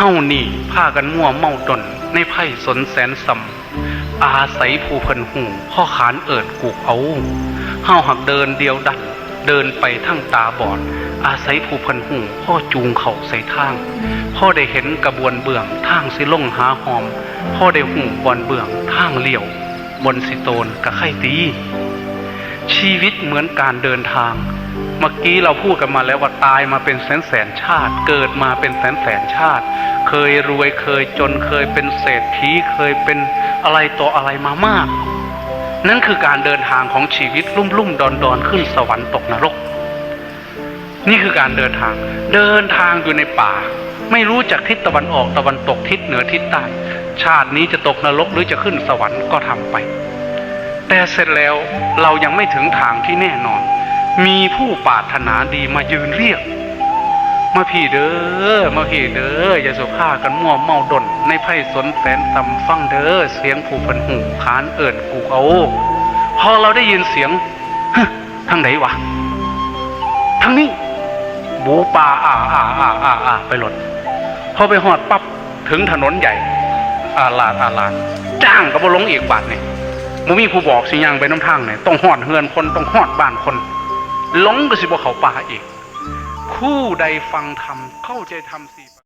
เฮานี่พากันมั่วเมาดนในไพ่สนแสนสำอาศัยผู้เพิ่นหูพ่อขานเอิดกูกเอาเฮาหักเดินเดียวดันเดินไปทั้งตาบอด อาศัยผู้เพิ่นหูพ่อจูงเขาใส่ทาง พ่อได้เห็นกระบวนเบื้องทางสิลงหาหอม พ่อได้หูบอนเบื้องทางเลี้ยว บนสิโตนกะไข่ตี ชีวิตเหมือนการเดินทางเมื่อกี้เราพูดกันมาแล้วว่าตายมาเป็นแสนแสนชาติ เกิดมาเป็นแสนแสนชาติ เคยรวยเคยจนเคยเป็นเศรษฐีเคยเป็นอะไรต่ออะไรมามาก นั่นคือการเดินทางของชีวิตลุ่มลุ่มดอนดอนขึ้นสวรรค์ตกนรก นี่คือการเดินทาง เดินทางอยู่ในป่า ไม่รู้จากทิศตะวันออกตะวันตกทิศเหนือทิศใต้ชาตินี้จะตกนรกหรือจะขึ้นสวรรค์ก็ทำไป แต่เสร็จแล้วเรายังไม่ถึงทางที่แน่นอน มีผู้ปรารถนาดีมายืนเรียก มาพี่เด้อมาพี่เด้ออย่าสุภากันมั่วเมาดนในไพ่สนแสนตำฟังเด้อเสียงผู้พันหูขานเอิ่นกูเอาพอเราได้ยินเสียงทางไหนวะทางนี้บูปลาอ่าอ่าอ่าอ่าอ่าไปหลดพอไปหอดปั๊บถึงถนนใหญ่อาลาดอาลาดจ้างก็บ่ลงอีกบาทเนี่ยมมีผู้บอกสิยังไปน้ำทางเนี่ยต้องหอดเฮือนคนต้องหอดบ้านคนหลงก็สิบ่เขาป่าอีก คู่ใดฟังธรรมเข้าใจธรรมสี่